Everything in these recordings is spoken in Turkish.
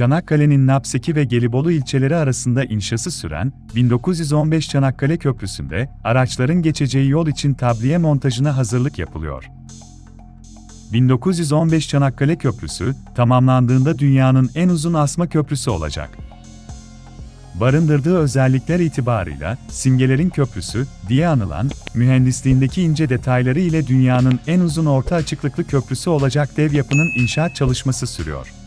Çanakkale'nin Napseki ve Gelibolu ilçeleri arasında inşası süren 1915 Çanakkale Köprüsü'nde araçların geçeceği yol için tabliye montajına hazırlık yapılıyor. 1915 Çanakkale Köprüsü tamamlandığında dünyanın en uzun asma köprüsü olacak. Barındırdığı özellikler itibarıyla simgelerin köprüsü diye anılan mühendisliğindeki ince detayları ile dünyanın en uzun orta açıklıklı köprüsü olacak dev yapının inşaat çalışması sürüyor.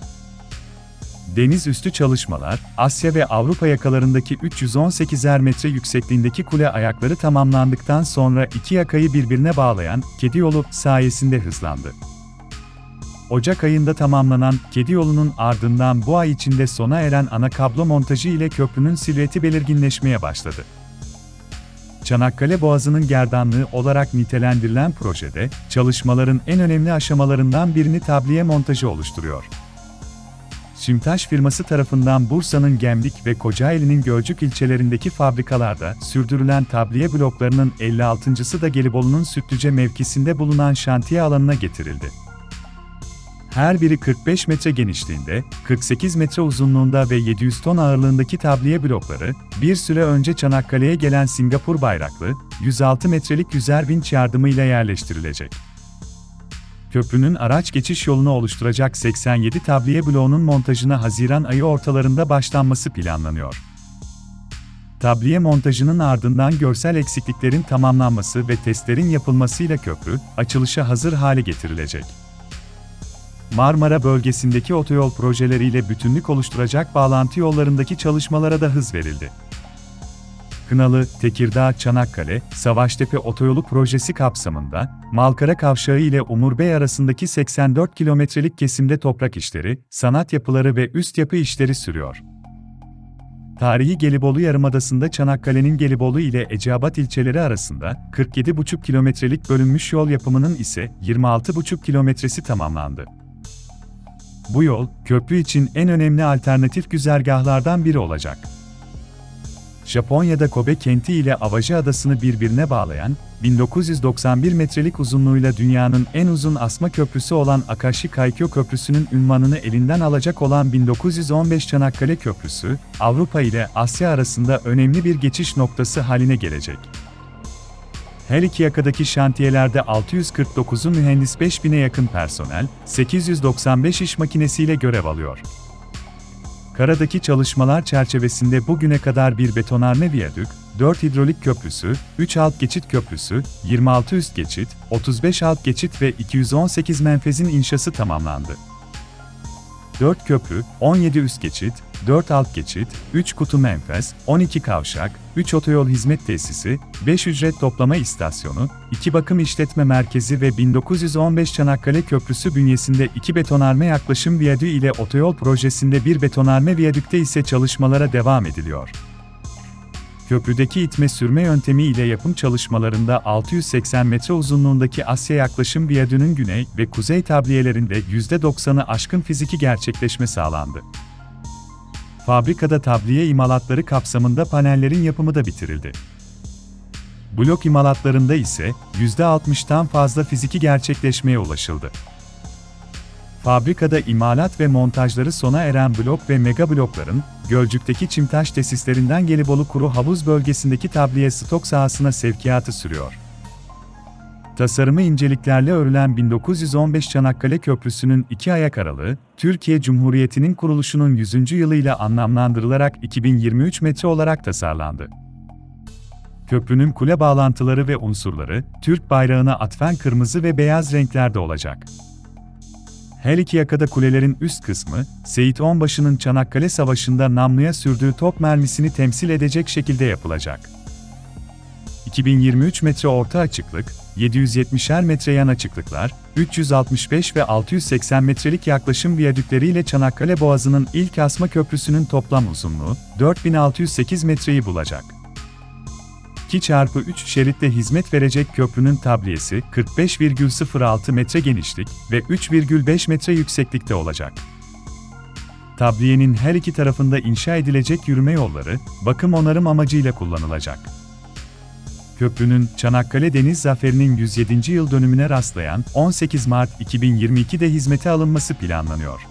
Deniz üstü çalışmalar, Asya ve Avrupa yakalarındaki 318'er metre yüksekliğindeki kule ayakları tamamlandıktan sonra iki yakayı birbirine bağlayan Kedi Yolu sayesinde hızlandı. Ocak ayında tamamlanan Kedi Yolu'nun ardından bu ay içinde sona eren ana kablo montajı ile köprünün silüeti belirginleşmeye başladı. Çanakkale Boğazı'nın gerdanlığı olarak nitelendirilen projede, çalışmaların en önemli aşamalarından birini tabliye montajı oluşturuyor. Şimtaş firması tarafından Bursa'nın Gemlik ve Kocaeli'nin Gölcük ilçelerindeki fabrikalarda sürdürülen tabliye bloklarının 56.sı da Gelibolu'nun Sütlüce mevkisinde bulunan şantiye alanına getirildi. Her biri 45 metre genişliğinde, 48 metre uzunluğunda ve 700 ton ağırlığındaki tabliye blokları, bir süre önce Çanakkale'ye gelen Singapur bayraklı, 106 metrelik yüzer vinç yardımıyla yerleştirilecek. Köprünün araç geçiş yolunu oluşturacak 87 tabliye bloğunun montajına Haziran ayı ortalarında başlanması planlanıyor. Tabliye montajının ardından görsel eksikliklerin tamamlanması ve testlerin yapılmasıyla köprü, açılışa hazır hale getirilecek. Marmara bölgesindeki otoyol projeleriyle bütünlük oluşturacak bağlantı yollarındaki çalışmalara da hız verildi. Kınalı, Tekirdağ, Çanakkale, Savaştepe Otoyolu projesi kapsamında, Malkara Kavşağı ile Umur Bey arasındaki 84 kilometrelik kesimde toprak işleri, sanat yapıları ve üst yapı işleri sürüyor. Tarihi Gelibolu Yarımadası'nda Çanakkale'nin Gelibolu ile Eceabat ilçeleri arasında 47,5 kilometrelik bölünmüş yol yapımının ise 26,5 kilometresi tamamlandı. Bu yol, köprü için en önemli alternatif güzergahlardan biri olacak. Japonya'da Kobe kenti ile Awaji adasını birbirine bağlayan, 1991 metrelik uzunluğuyla dünyanın en uzun asma köprüsü olan Akashi Kaikyo Köprüsü'nün ünvanını elinden alacak olan 1915 Çanakkale Köprüsü, Avrupa ile Asya arasında önemli bir geçiş noktası haline gelecek. Her iki yakadaki şantiyelerde 649'u mühendis 5000'e yakın personel, 895 iş makinesiyle görev alıyor. Karadaki çalışmalar çerçevesinde bugüne kadar bir betonarme viyadük, 4 hidrolik köprüsü, 3 alt geçit köprüsü, 26 üst geçit, 35 alt geçit ve 218 menfezin inşası tamamlandı. 4 köprü, 17 üst geçit, 4 alt geçit, 3 kutu menfez, 12 kavşak, 3 otoyol hizmet tesisi, 5 ücret toplama istasyonu, 2 bakım işletme merkezi ve 1915 Çanakkale Köprüsü bünyesinde 2 betonarme yaklaşım viyadüğü ile otoyol projesinde bir betonarme viyadükte ise çalışmalara devam ediliyor. Köprüdeki itme sürme yöntemi ile yapım çalışmalarında 680 metre uzunluğundaki Asya yaklaşım viyadüğünün güney ve kuzey tabliyelerinde %90'ı aşkın fiziki gerçekleşme sağlandı. Fabrikada tabliye imalatları kapsamında panellerin yapımı da bitirildi. Blok imalatlarında ise %60'tan fazla fiziki gerçekleşmeye ulaşıldı. Fabrikada imalat ve montajları sona eren blok ve mega blokların, Gölcük'teki Çimtaş tesislerinden Gelibolu Kuru Havuz bölgesindeki tabliye stok sahasına sevkiyatı sürüyor. Tasarımı inceliklerle örülen 1915 Çanakkale Köprüsü'nün iki ayak aralığı, Türkiye Cumhuriyeti'nin kuruluşunun 100. yılıyla anlamlandırılarak 2023 metre olarak tasarlandı. Köprünün kule bağlantıları ve unsurları, Türk bayrağına atfen kırmızı ve beyaz renklerde olacak. Her iki yakada kulelerin üst kısmı, Seyit Onbaşı'nın Çanakkale Savaşı'nda namluya sürdüğü top mermisini temsil edecek şekilde yapılacak. 2023 metre orta açıklık, 770'er metre yan açıklıklar, 365 ve 680 metrelik yaklaşım viyadükleriyle Çanakkale Boğazı'nın ilk asma köprüsünün toplam uzunluğu, 4608 metreyi bulacak. 2 çarpı 3 şeritte hizmet verecek köprünün tabliyesi 45,06 metre genişlik ve 3,5 metre yükseklikte olacak. Tabliyenin her iki tarafında inşa edilecek yürüme yolları, bakım onarım amacıyla kullanılacak. Köprünün Çanakkale Deniz Zaferi'nin 107. yıl dönümüne rastlayan 18 Mart 2022'de hizmete alınması planlanıyor.